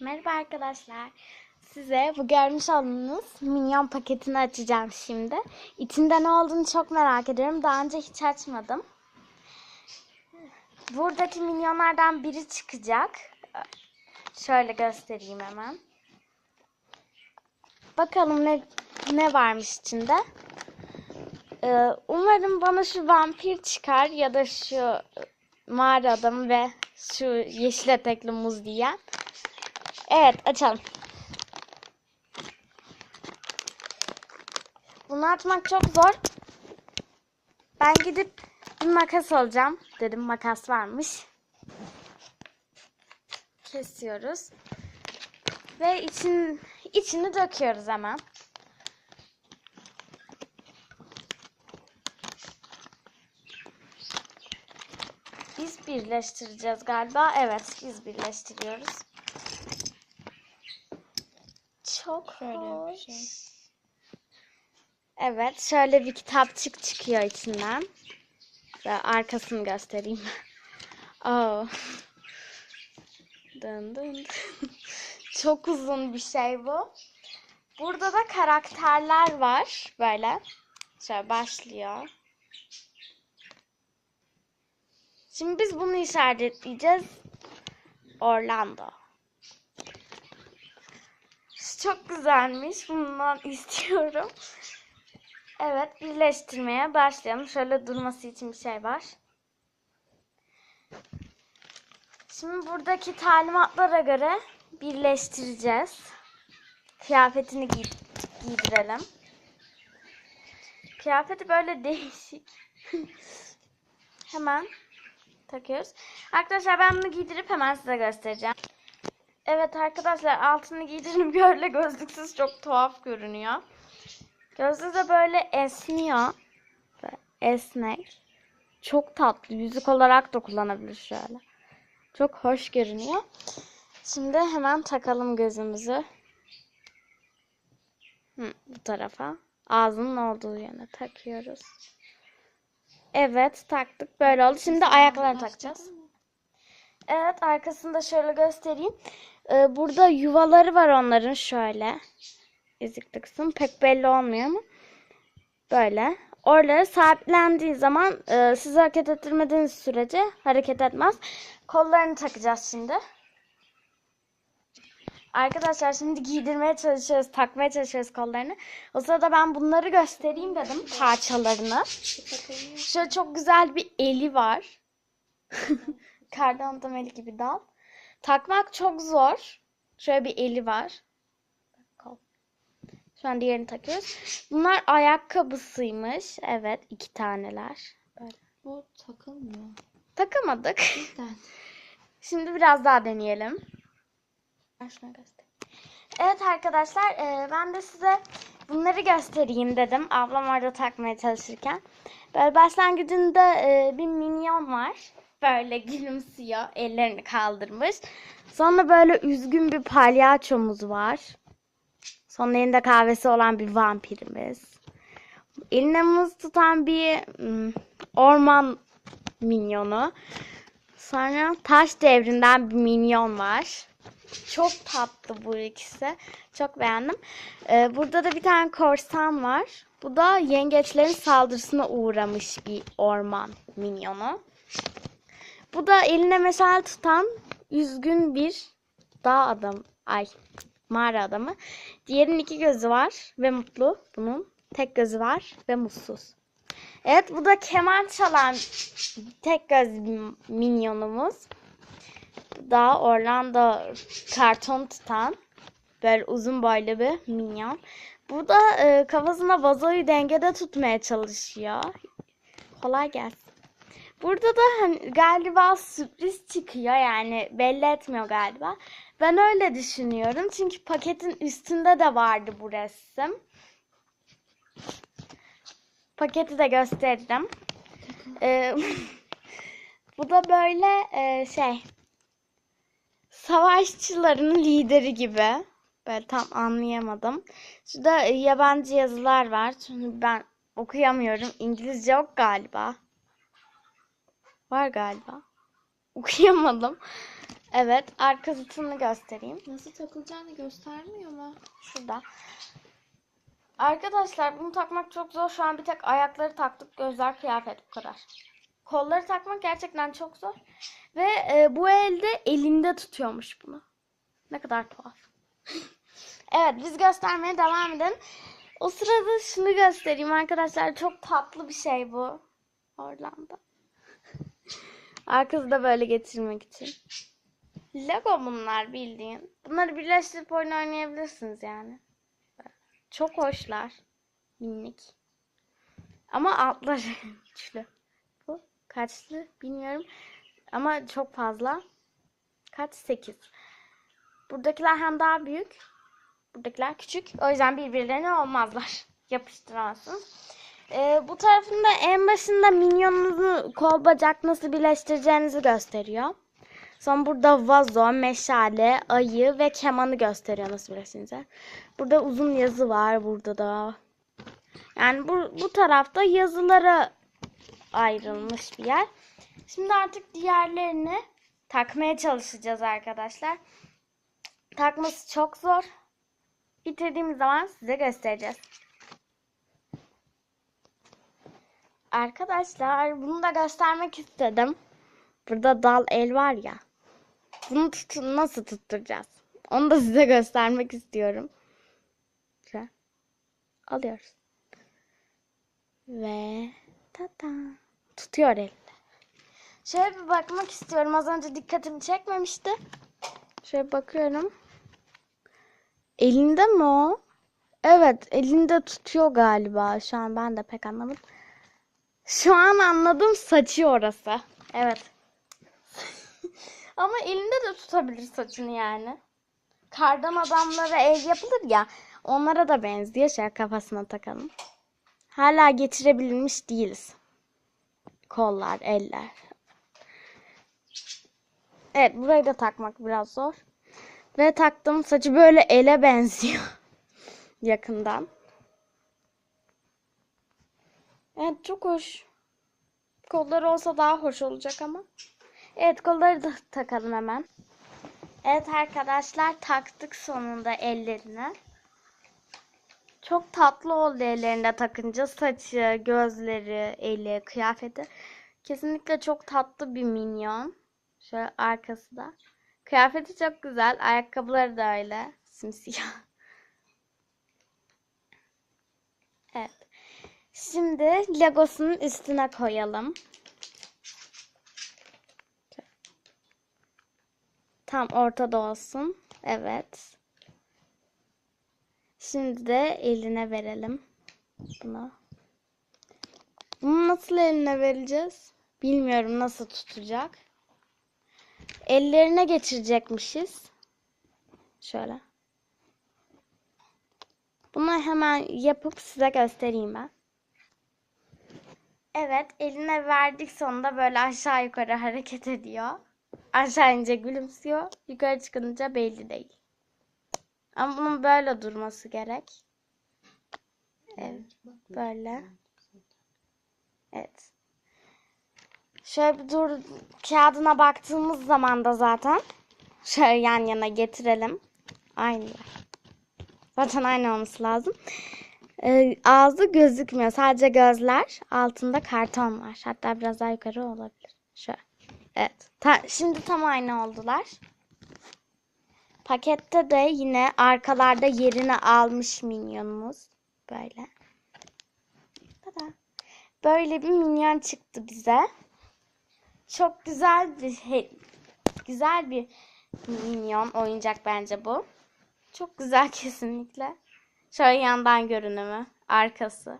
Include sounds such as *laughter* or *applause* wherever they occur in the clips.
Merhaba arkadaşlar. Size bu görmüş olduğunuz minyon paketini açacağım şimdi. İçinde ne olduğunu çok merak ediyorum. Daha önce hiç açmadım. Buradaki minyonlardan biri çıkacak. Şöyle göstereyim hemen. Bakalım ne ne varmış içinde. Ee, umarım bana şu vampir çıkar ya da şu mağara adam ve şu yeşil etekli muz diyen. Evet açalım. Bunu açmak çok zor. Ben gidip bir makas alacağım. Dedim makas varmış. Kesiyoruz. Ve için, içini döküyoruz hemen. Biz birleştireceğiz galiba. Evet biz birleştiriyoruz. Çok Şöyle bir hoş. şey. Evet, şöyle bir kitapçık çıkıyor içinden. Ve arkasını göstereyim. *laughs* Oh. Dın dın. *laughs* Çok uzun bir şey bu. Burada da karakterler var. Böyle. Şöyle başlıyor. Şimdi biz bunu işaretleyeceğiz. Orlando. Çok güzelmiş. Bundan *laughs* istiyorum. Evet, birleştirmeye başlayalım. Şöyle durması için bir şey var. Şimdi buradaki talimatlara göre birleştireceğiz. Kıyafetini giy giydirelim. Kıyafeti böyle *laughs* değişik. hemen takıyoruz. Arkadaşlar ben bunu giydirip hemen size göstereceğim. Evet arkadaşlar altını giydirip *laughs* böyle gözlüksüz çok tuhaf görünüyor. Gözü de böyle esniyor. Esnek. Çok tatlı. Yüzük olarak da kullanabilir şöyle. Çok hoş görünüyor. Şimdi hemen takalım gözümüzü. Hı, bu tarafa. Ağzının olduğu yöne takıyoruz. Evet taktık. Böyle oldu. Şimdi ayaklarını takacağız. Evet arkasında şöyle göstereyim. Ee, burada yuvaları var onların şöyle. Ezikli kısım pek belli olmuyor ama böyle. Oraları sahiplendiği zaman e, siz hareket ettirmediğiniz sürece hareket etmez. Kollarını takacağız şimdi. Arkadaşlar şimdi giydirmeye çalışıyoruz, takmaya çalışıyoruz kollarını. O sırada ben bunları göstereyim dedim parçalarını. Şöyle çok güzel bir eli var. *laughs* Kardan adam eli gibi dal. Takmak çok zor. Şöyle bir eli var. Şu an diğerini takıyoruz. Bunlar ayakkabısıymış. Evet iki taneler. Böyle. Bu takılmıyor. Takamadık. Cidden. *laughs* Şimdi biraz daha deneyelim. Ben şuna göstereyim. Evet arkadaşlar e, ben de size bunları göstereyim dedim. Ablam orada takmaya çalışırken. Böyle başlangıcında e, bir minyon var. Böyle gülümsüyor. Ellerini kaldırmış. Sonra böyle üzgün bir palyaçomuz var. Sonra elinde kahvesi olan bir vampirimiz. Eline muz tutan bir mm, orman minyonu. Sonra taş devrinden bir minyon var. Çok tatlı bu ikisi. Çok beğendim. Ee, burada da bir tane korsan var. Bu da yengeçlerin saldırısına uğramış bir orman minyonu. Bu da eline meşale tutan üzgün bir dağ adam. Ay mağara adamı. Diğerinin iki gözü var ve mutlu. Bunun tek gözü var ve mutsuz. Evet bu da keman çalan tek göz minyonumuz. Bu da Orlando karton tutan böyle uzun boylu bir minyon. Bu da e, kafasına vazoyu dengede tutmaya çalışıyor. Kolay gelsin. Burada da hani galiba sürpriz çıkıyor yani belli etmiyor galiba. Ben öyle düşünüyorum çünkü paketin üstünde de vardı bu resim. Paketi de gösteririm. Ee, *laughs* bu da böyle e, şey savaşçıların lideri gibi. Böyle tam anlayamadım. Şurada yabancı yazılar var. Çünkü ben okuyamıyorum. İngilizce yok galiba. Var galiba. Okuyamadım. Evet arka zıtını göstereyim. Nasıl takılacağını göstermiyor mu? Şurada. Arkadaşlar bunu takmak çok zor. Şu an bir tek ayakları taktık. Gözler kıyafet bu kadar. Kolları takmak gerçekten çok zor. Ve e, bu elde elinde tutuyormuş bunu. Ne kadar tuhaf. *laughs* evet biz göstermeye devam edelim. O sırada şunu göstereyim arkadaşlar. Çok tatlı bir şey bu. Orlando. Arkası da böyle getirmek için. Lego bunlar bildiğin. Bunları birleştirip oyun oynayabilirsiniz yani. Çok hoşlar. Minik. Ama altları *laughs* güçlü. Bu kaçlı bilmiyorum. Ama çok fazla. Kaç? 8. Buradakiler hem daha büyük. Buradakiler küçük. O yüzden birbirlerine olmazlar. *laughs* Yapıştıramazsınız. Ee, bu tarafında en başında minyonunuzu kol bacak nasıl birleştireceğinizi gösteriyor. Sonra burada vazo, meşale, ayı ve kemanı gösteriyor nasıl birleştiğinizi. Burada uzun yazı var burada da. Yani bu, bu tarafta yazılara ayrılmış bir yer. Şimdi artık diğerlerini takmaya çalışacağız arkadaşlar. Takması çok zor. Bitirdiğimiz zaman size göstereceğiz. Arkadaşlar bunu da göstermek istedim. Burada dal el var ya. Bunu tutun nasıl tutturacağız? Onu da size göstermek istiyorum. Şöyle. Alıyoruz. Ve tata. Tutuyor elinde. Şöyle bir bakmak istiyorum. Az önce dikkatimi çekmemişti. Şöyle bakıyorum. Elinde mi o? Evet, elinde tutuyor galiba. Şu an ben de pek anlamadım. Şu an anladım saçı orası. Evet. *laughs* Ama elinde de tutabilir saçını yani. Kardan adamlara ev yapılır ya. Onlara da benziyor. Şöyle kafasına takalım. Hala getirebilmiş değiliz. Kollar, eller. Evet burayı da takmak biraz zor. Ve taktım saçı böyle ele benziyor. *laughs* Yakından. Evet çok hoş. Kolları olsa daha hoş olacak ama. Evet kolları da takalım hemen. Evet arkadaşlar taktık sonunda ellerine. Çok tatlı oldu ellerinde takınca. Saçı, gözleri, eli, kıyafeti. Kesinlikle çok tatlı bir minyon. Şöyle arkası da. Kıyafeti çok güzel. Ayakkabıları da öyle. Simsiyah. *laughs* Evet. Şimdi Legos'un üstüne koyalım. Tam ortada olsun. Evet. Şimdi de eline verelim. Bunu. Bunu nasıl eline vereceğiz? Bilmiyorum nasıl tutacak. Ellerine geçirecekmişiz. Şöyle. Bunu hemen yapıp size göstereyim ben. Evet, eline verdik sonunda böyle aşağı yukarı hareket ediyor. Aşağı ince gülümsüyor. Yukarı çıkınca belli değil. Ama bunun böyle durması gerek. Evet, böyle. Evet. Şöyle bir dur kağıdına baktığımız zaman da zaten şöyle yan yana getirelim. Aynı. Zaten aynı olması lazım. Ee, ağzı gözükmüyor. Sadece gözler. Altında karton var. Hatta biraz daha yukarı olabilir. Şöyle. Evet. Ta- şimdi tam aynı oldular. Pakette de yine arkalarda yerini almış minyonumuz. Böyle. Böyle bir minyon çıktı bize. Çok güzel bir güzel bir minyon oyuncak bence bu. Çok güzel *laughs* kesinlikle. Şöyle yandan görünümü, arkası.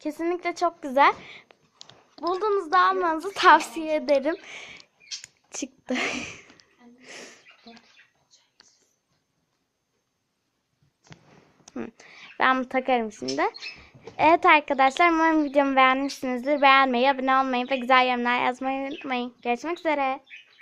Kesinlikle çok güzel. Bulduğunuzda almanızı tavsiye ederim. Çıktı. Ben bunu takarım şimdi. Evet arkadaşlar umarım videomu beğenmişsinizdir. Beğenmeyi, abone olmayı ve güzel yorumlar yazmayı unutmayın. Görüşmek üzere.